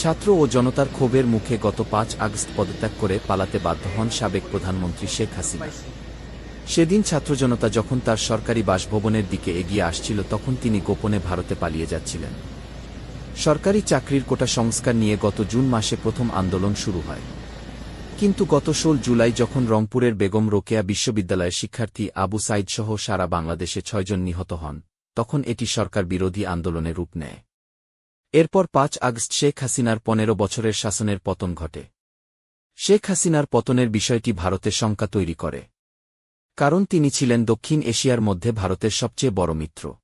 ছাত্র ও জনতার ক্ষোভের মুখে গত পাঁচ আগস্ট পদত্যাগ করে পালাতে বাধ্য হন সাবেক প্রধানমন্ত্রী শেখ হাসিনা। সেদিন ছাত্র জনতা যখন তার সরকারি বাসভবনের দিকে এগিয়ে আসছিল, তখন তিনি গোপনে ভারতে পালিয়ে যাচ্ছিলেন। সরকারি চাকরির কোটা সংস্কার নিয়ে গত জুন মাসে প্রথম আন্দোলন শুরু হয়। কিন্তু গত ষোল জুলাই যখন রংপুরের বেগম রোকেয়া বিশ্ববিদ্যালয়ের শিক্ষার্থী আবু সাইদ সহ সারা বাংলাদেশে ছয়জন নিহত হন, তখন এটি সরকার বিরোধী আন্দোলনে রূপ নেয়। এরপর পাঁচ আগস্ট শেখ হাসিনার পনেরো বছরের শাসনের পতন ঘটে। শেখ হাসিনার পতনের বিষয়টি ভারতে শঙ্কা তৈরি করে। কারণ তিনি ছিলেন দক্ষিণ এশিয়ার মধ্যে ভারতের সবচেয়ে বড় মিত্র।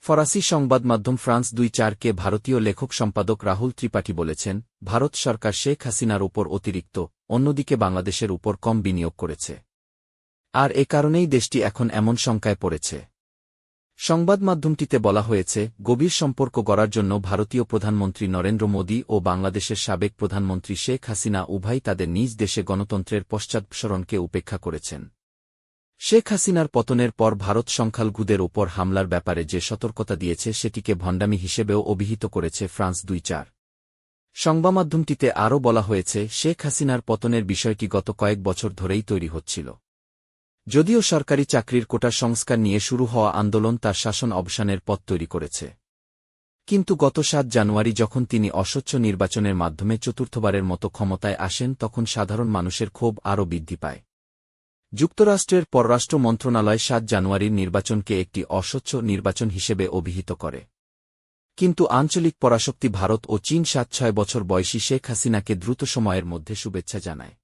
ফরাসি সংবাদ মাধ্যম ফ্রান্স দুই চারকে ভারতীয় লেখক সম্পাদক রাহুল ত্রিপাঠী বলেছেন, ভারত সরকার শেখ হাসিনার উপর অতিরিক্ত, অন্যদিকে বাংলাদেশের উপর কম বিনিয়োগ করেছে। আর এ কারণেই দেশটি এখন এমন শঙ্কায় পড়েছে। সংবাদ মাধ্যমটিতে বলা হয়েছে, গভীর সম্পর্ক গড়ার জন্য ভারতীয় প্রধানমন্ত্রী নরেন্দ্র মোদী ও বাংলাদেশের সাবেক প্রধানমন্ত্রী শেখ হাসিনা উভয় তাদের নিজ দেশে গণতন্ত্রের পশ্চাৎসরণকে উপেক্ষা করেছেন। শেখ হাসিনার পতনের পর ভারত সংখ্যালঘুদের ওপর হামলার ব্যাপারে যে সতর্কতা দিয়েছে সেটিকে ভণ্ডামি হিসেবেও অভিহিত করেছে ফ্রান্স দুই চার। সংবাদমাধ্যমটিতে আরও বলা হয়েছে, শেখ হাসিনার পতনের বিষয়টি গত কয়েক বছর ধরেই তৈরি হচ্ছিল। যদিও সরকারি চাকরির কোটা সংস্কার নিয়ে শুরু হওয়া আন্দোলন তার শাসন অবসানের পথ তৈরি করেছে। কিন্তু গত সাত জানুয়ারি যখন তিনি অস্বচ্ছ নির্বাচনের মাধ্যমে চতুর্থবারের মতো ক্ষমতায় আসেন, তখন সাধারণ মানুষের ক্ষোভ আরও বৃদ্ধি পায়। যুক্তরাষ্ট্রের পররাষ্ট্র মন্ত্রণালয় সাত জানুয়ারির নির্বাচনকে একটি অস্বচ্ছ নির্বাচন হিসেবে অভিহিত করে। কিন্তু আঞ্চলিক পরাশক্তি ভারত ও চীন সাত ছয় বছর বয়সী শেখ হাসিনাকে দ্রুত সময়ের মধ্যে শুভেচ্ছা জানায়।